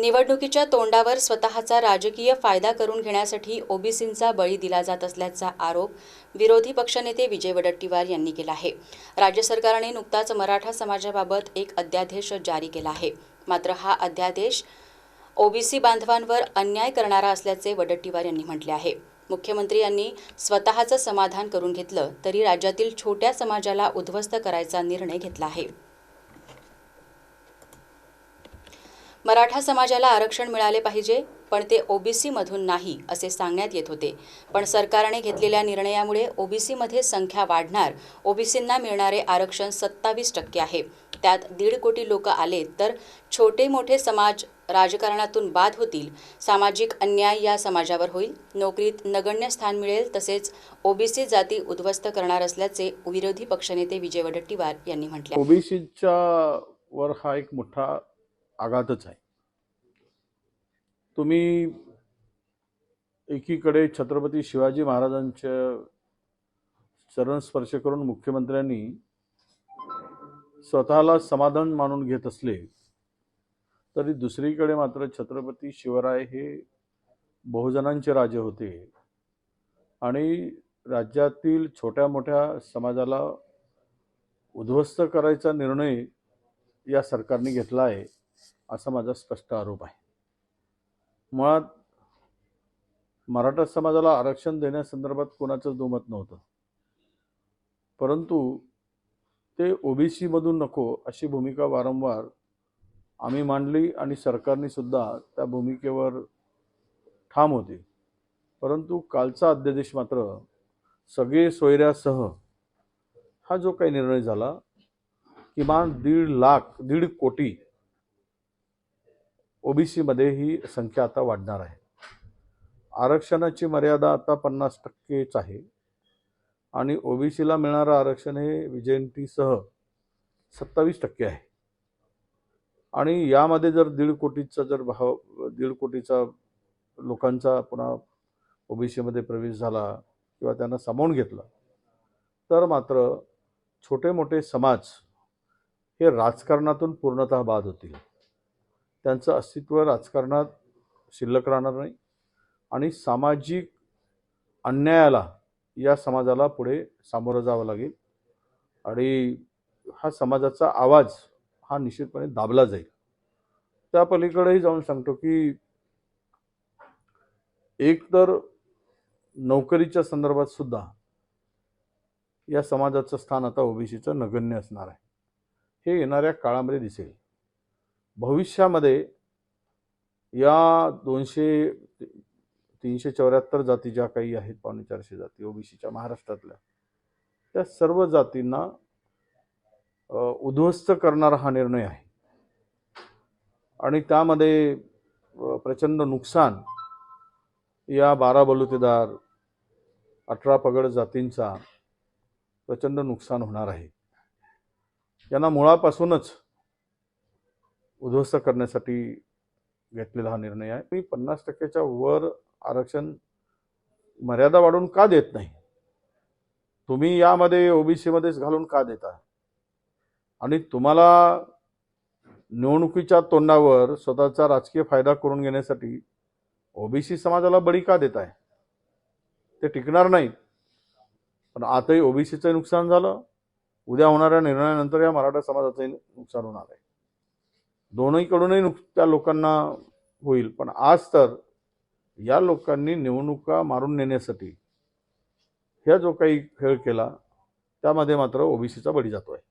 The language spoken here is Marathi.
निवडणुकीच्या तोंडावर स्वतःचा राजकीय फायदा करून घेण्यासाठी ओबीसींचा बळी दिला जात असल्याचा आरोप विरोधी पक्षनेते विजय वडट्टीवार यांनी केला आहे. राज्य सरकारने नुकताच मराठा समाजाबाबत एक अध्यादेश जारी केला आहे. मात्र हा अध्यादेश ओबीसी बांधवांवर अन्याय करणारा असल्याचे वडट्टीवार यांनी म्हटले आहे. मुख्यमंत्री यांनी स्वतःचं समाधान करून घेतलं तरी राज्यातील छोट्या समाजाला उद्ध्वस्त करायचा निर्णय घेतला आहे. मराठा समाजाला आरक्षण मिळाले पाहिजे पण ते ओबीसी मधून नाही असे सांगण्यात येत होते. पण सरकारने घेतलेल्या निर्णयामुळे ओबीसीमध्ये संख्या वाढणार ओबीसींना मिळणारे आरक्षण सत्तावीस टक्के आहे. त्यात दीड कोटी लोक आले तर छोटे मोठे समाज राजकारणातून बाद होतील. सामाजिक अन्याय या समाजावर होईल. नोकरीत नगण्य स्थान मिळेल तसेच ओबीसी जाती उद्ध्वस्त करणार असल्याचे विरोधी पक्षनेते विजय वडट्टीवार यांनी म्हटले ओबीसीच्या वर हा एक मोठा आघातच आहे. तुम्ही एकीकडे छत्रपती शिवाजी महाराजांच्या चरण स्पर्श करून मुख्यमंत्र्यांनी स्वतःला समाधान मानून घेत असले तरी दुसरीकडे मात्र छत्रपती शिवराय हे बहुजनांचे राजे होते आणि राज्यातील छोट्या मोठ्या समाजाला उद्ध्वस्त करायचा निर्णय या सरकारने घेतला आहे. असा माझा स्पष्ट आरोप आहे. मुळात मराठा समाजाला आरक्षण देण्यासंदर्भात कोणाचंच दुमत नव्हतं. परंतु ते ओबीसीमधून नको अशी भूमिका वारंवार आम्ही मांडली आणि सरकारने सुद्धा त्या भूमिकेवर ठाम होते. परंतु कालचा अध्यादेश मात्र सगळे सोयऱ्यासह हा जो काही निर्णय झाला किमान दीड लाख दीड कोटी ओबीसीमध्ये ही संख्या आता वाढणार आहे. आरक्षणाची मर्यादा आता पन्नास टक्केच आहे. आणि ओबीसीला मिळणारं आरक्षण हे विजयंतीसह सत्तावीस टक्के आहे. आणि यामध्ये जर दीड कोटीचा जर भाव दीड कोटीचा लोकांचा पुन्हा ओबीसीमध्ये प्रवेश झाला किंवा त्यांना सामावून घेतलं तर मात्र छोटे मोठे समाज हे राजकारणातून पूर्णतः बाद होतील. त्यांचं अस्तित्व राजकारणात शिल्लक राहणार नाही आणि सामाजिक अन्यायाला या समाजाला पुढे सामोरं जावं लागेल. आणि हा समाजाचा आवाज हा निश्चितपणे दाबला जाईल. त्या पलीकडेही जाऊन सांगतो की एक तर नोकरीच्या संदर्भात सुद्धा या समाजाचं स्थान आता ओबीसीचं नगण्य असणार आहे. हे येणाऱ्या काळामध्ये दिसेल. भविष्यामध्ये या दोनशे तीनशे चौऱ्याहत्तर जाती ज्या काही आहेत पावणे चारशे जाती ओबीसीच्या महाराष्ट्रातल्या त्या सर्व जातींना उद्ध्वस्त करणारा हा निर्णय आहे. आणि त्यामध्ये प्रचंड नुकसान या बारा बलुतेदार अठरा पगड जातींचा प्रचंड नुकसान होणार आहे. यांना मुळापासूनच उद्ध्वस्त करण्यासाठी घेतलेला हा निर्णय आहे. मी पन्नास टक्क्याच्या वर आरक्षण मर्यादा वाढवून का देत नाही? तुम्ही यामध्ये ओबीसीमध्येच घालून का देता आणि तुम्हाला निवडणुकीच्या तोंडावर स्वतःचा राजकीय फायदा करून घेण्यासाठी ओबीसी समाजाला बळी का देत आहे? ते टिकणार नाहीत. पण आताही ओबीसीचं नुकसान झालं. उद्या होणाऱ्या निर्णयानंतर या मराठा समाजाचंही नुकसान होणार आहे. दोन्हीकडूनही नुक त्या लोकांना होईल. पण आज तर या लोकांनी निवडणुका मारून नेण्यासाठी ह्या जो काही खेळ केला त्यामध्ये मात्र ओबीसीचा बळी जातो आहे